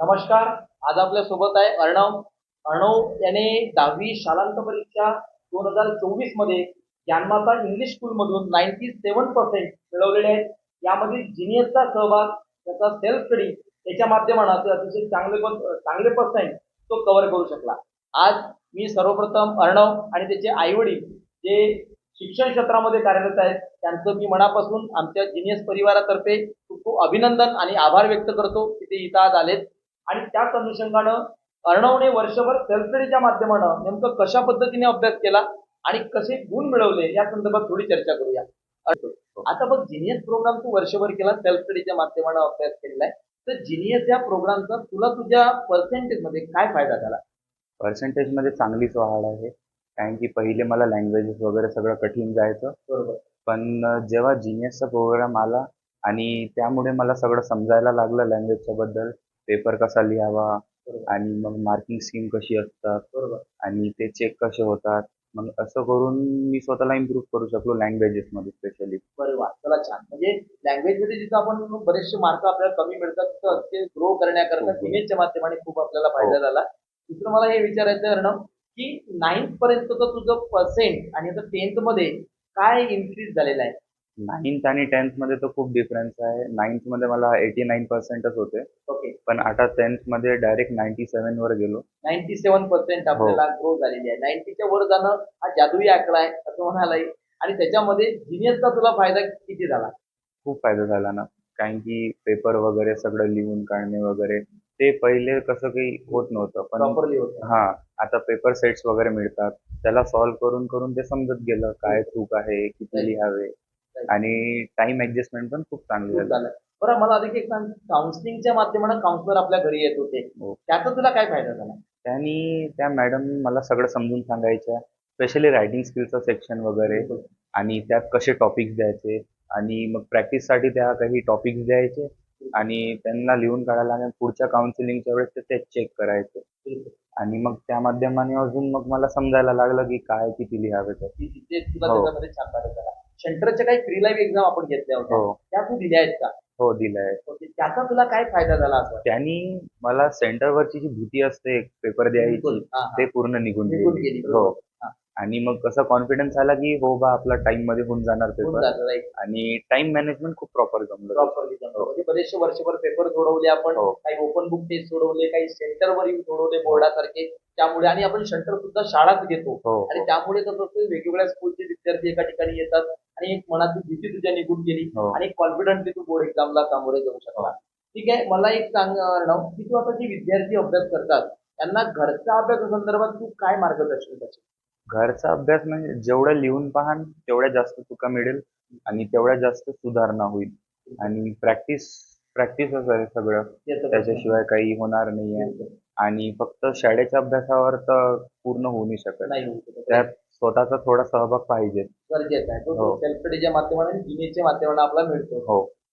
नमस्कार. आज आपल्यासोबत आहे अर्णव. अर्णव याने दहावी शालांत परीक्षा दोन हजार चोवीसमध्ये ज्ञानमाता इंग्लिश स्कूल मधून नाईन्टी सेव्हन पर्सेंट मिळवलेले आहेत. यामध्ये जिनियसचा सहभाग त्याचा सेल्फ स्टडी याच्या माध्यमाने ते अतिशय चांगले पण चांगले पर्सेंट तो कव्हर करू शकला. आज मी सर्वप्रथम अर्णव आणि त्याचे आईवडील जे शिक्षण क्षेत्रामध्ये कार्यरत आहेत त्यांचं मी मनापासून आमच्या जिनियस परिवारातर्फे खूप खूप अभिनंदन आणि आभार व्यक्त करतो की ते इथं आज आलेत. आणि त्याच अनुषंगानं अर्णवने वर्षभर सेल्फ स्टडीच्या माध्यमानं नेमकं कशा पद्धतीने अभ्यास केला आणि कसे गुण मिळवले या संदर्भात थोडी चर्चा करूया. आता बघ जिनियस प्रोग्राम तू वर्षभर केला सेल्फ स्टडीच्या माध्यमानं अभ्यास केलेला आहे तर जिनियस या प्रोग्रामचा तुला तुझ्या पर्सेंटेजमध्ये काय फायदा झाला? पर्सेंटेजमध्ये चांगलीच वाढ आहे. कारण की पहिले मला लँग्वेजेस वगैरे सगळं कठीण जायचं. बरोबर. पण जेव्हा जीनियसचा प्रोग्राम आला आणि त्यामुळे मला सगळं समजायला लागलं लँग्वेजच्या बद्दल पेपर कसा लिहावा बरोबर. आणि मग मार्किंग स्कीम कशी असतात बरोबर. आणि ते चेक कसे होतात. मग असं करून मी स्वतःला इम्प्रूव्ह करू शकलो लँग्वेजेसमध्ये स्पेशली बरे वा चला छान. म्हणजे लँग्वेजमध्ये जिथं आपण बरेचसे मार्क आपल्याला कमी मिळतात ते ग्रो करण्याकरता हो. जिनियसच्या माध्यमाने खूप आपल्याला फायदा झाला. दुसरं मला हे विचारायचं आहे अर्णव की नाईन्थ पर्यंत तुझं पर्सेंट आणि आता टेन्थमध्ये काय इन्क्रीज झालेलं आहे? नाईन्थ आणि टेन्थमध्ये तर खूप डिफरन्स आहे. नाईन्थमध्ये मला एटी नाईन पर्सेंटच होते. ओके पण आता टेन्थमध्ये डायरेक्ट नाईन्टी सेवनवर गेलो. नाईन्टी सेव्हन पर्सेंट आपल्याला ग्रो झालेली आहे. नाईन्टीच्या वर जाणं हा जादुई आकडा आहे असं म्हणायला येईल आणि त्याच्यामध्ये जिनियसचा तुला फायदा किती झाला? खूप फायदा झाला ना. कारण की पेपर वगैरे सगळं लिहून काढणे वगैरे ते पहिले कसं काही होत नव्हतं. पण हा आता पेपर सेट्स वगैरे मिळतात. त्याला सॉल्व्ह करून करून ते समजत गेलं काय चूक आहे किती. लिहावे. आणि टाइम ऍडजस्टमेंट पण खूप चांगली झाली. बरं मला अधिक एक सांग. काउन्सिलिंगच्या माध्यमानं काउन्सिलर आपल्या घरी येत होते. हो. त्याचा तुला काय फायदा झाला? त्यांनी त्या मॅडम मला सगळं समजून सांगायच्या. स्पेशली रायटिंग स्किलचं सेक्शन वगैरे. आणि त्यात कसे टॉपिक्स द्यायचे. आणि मग प्रॅक्टिससाठी त्या काही टॉपिक्स द्यायचे. आणि त्यांना लिहून काढायला आणि पुढच्या काउन्सिलिंगच्या वेळेस ते तेच चेक करायचे. आणि मग त्या माध्यमाने अजून मग मला समजायला लागलं की काय किती लिहावे तर सेंटरच्या काही फ्री लाईव्ह एक्झाम आपण घेतल्या होत्या हो त्या तू दिल्या आहेत का हो दिलंय ओके. त्याचा तुला काय फायदा झाला असं त्यांनी मला सेंटरवरची जी भीती असते पेपर द्यायची हा, हा. ते पूर्ण निघून निघून गेली. हा. आणि मग कसं कॉन्फिडन्स आला की हो बा आपला टाइममध्ये होऊन जाणार होऊन पेपर जातं, right. आणि टाइम मॅनेजमेंट खूप प्रॉपर जमलं. Properly जमलं. म्हणजे बरेचसे वर्षभर पेपर सोडवले आपण हो. काही ओपन बुक टेस्ट सोडवले काही सेंटरवर येऊन सोडवले बोर्डासारखे. त्यामुळे आणि आपण सेंटर सुद्धा शाळाच घेतो. हो. आणि त्यामुळे कसं होतं वेगवेगळ्या स्कूलचे विद्यार्थी एका ठिकाणी येतात आणि एक मनातली भीती तुझ्या निघून गेली हो. आणि कॉन्फिडंटली तू बोर्ड एक्झामला सामोरे जाऊ शकला. ठीक आहे मला एक सांग अर्णव की तू आता जे विद्यार्थी अभ्यास करतात त्यांना घरच्या अभ्यासासंदर्भात तू काय मार्गदर्शन करशील? घरचा अभ्यास म्हणजे जेवढं लिहून पाहान तेवढ्या जास्त चुका मिळेल आणि तेवढ्या जास्त सुधारणा होईल. आणि प्रॅक्टिस प्रॅक्टिसच आहे सगळं याचं त्याच्याशिवाय काही होणार नाही आहे आणि फक्त शाळेच्या अभ्यासावर तर पूर्ण होऊ नाही शकत. नाही होऊ शकत. त्यात स्वतःचा थोडा सहभाग पाहिजे. गरजेचं आहे. तो हो. सेल्फ स्टडीच्या माध्यमाने जिनेच्या माध्यमाने आपला मिळतो. हो.